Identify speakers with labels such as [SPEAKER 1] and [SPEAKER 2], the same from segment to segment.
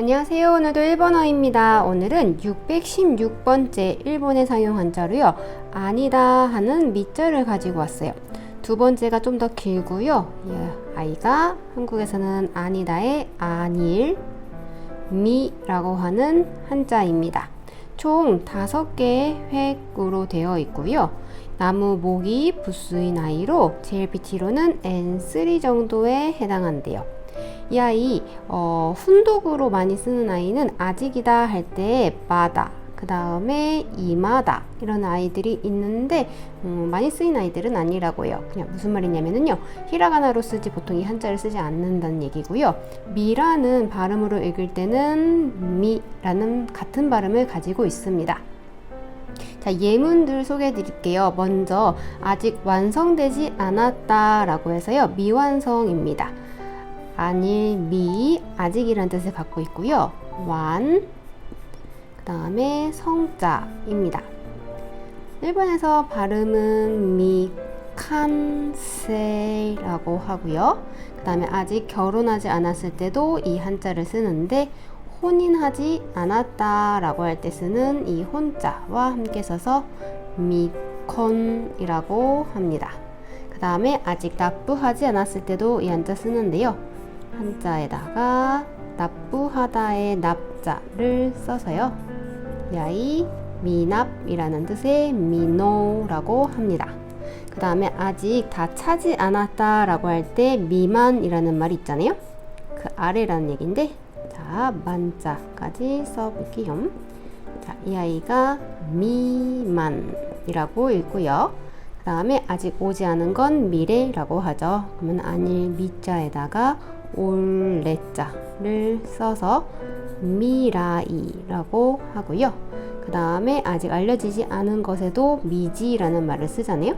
[SPEAKER 1] 안녕하세요. 오늘도 일본어입니다. 오늘은 616번째 일본에 사용 한 자로요. 아니다 하는 밑절을 가지고 왔어요. 두 번째가 좀 더 길고요. 예, 아이가 한국에서는 아니다의 아닐, 미라고 하는 한자입니다. 총 다섯 개의 획으로 되어 있고요. 나무 목이 부수인 아이로 JLPT로는 N3 정도에 해당한대요. 이 아이 어, 훈독으로 많이 쓰는 아이는 아직이다 할 때 마다 그 다음에 이마다 이런 아이들이 있는데 음, 많이 쓰인 아이들은 아니라고요. 그냥 무슨 말이냐면은요 히라가나로 쓰지 보통 이 한자를 쓰지 않는다는 얘기고요. 미라는 발음으로 읽을 때는 미라는 같은 발음을 가지고 있습니다. 자, 예문들 소개해 드릴게요. 먼저 아직 완성되지 않았다라고 해서요. 미완성입니다. 아닐, 미, 아직이라는 뜻을 갖고 있고요. 완, 그 다음에 성자입니다. 일본에서 발음은 미칸세라고 하고요. 그 다음에 아직 결혼하지 않았을 때도 이 한자를 쓰는데 혼인하지 않았다라고 할 때 쓰는 이 혼자와 함께 써서 미콘이라고 합니다. 그 다음에 아직 납부하지 않았을 때도 이 한자 쓰는데요. 한자에다가 납부하다의 납자를 써서요. 야이 미납이라는 뜻의 미노라고 합니다. 그 다음에 아직 다 차지 않았다 라고 할 때 미만이라는 말이 있잖아요. 그 아래라는 얘기인데 자 만자까지 써볼게요. 자, 이 아이가 미만이라고 읽고요. 그 다음에 아직 오지 않은 건 미래라고 하죠. 그러면 아닐 미자에다가 올 레자를 써서 미라이라고 하고요. 그 다음에 아직 알려지지 않은 것에도 미지라는 말을 쓰잖아요.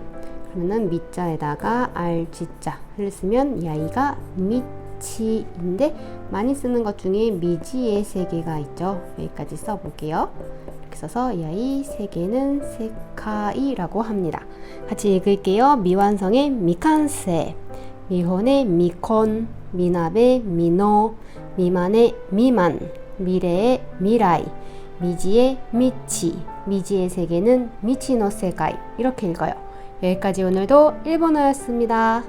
[SPEAKER 1] 그러면은 미자에다가 알지자를 쓰면 이 아이가 미 치인데 많이 쓰는 것 중에 미지의 세 개가 있죠. 여기까지 써볼게요. 이렇게 써서 이 아이 세 개는 세카이라고 합니다. 같이 읽을게요. 미완성의 미칸세, 미혼의 미콘, 미납의 미노, 미만의 미만, 미래의 미라이, 미지의 미치, 미지의 세계는 미치노 세가이 이렇게 읽어요. 여기까지 오늘도 일본어였습니다.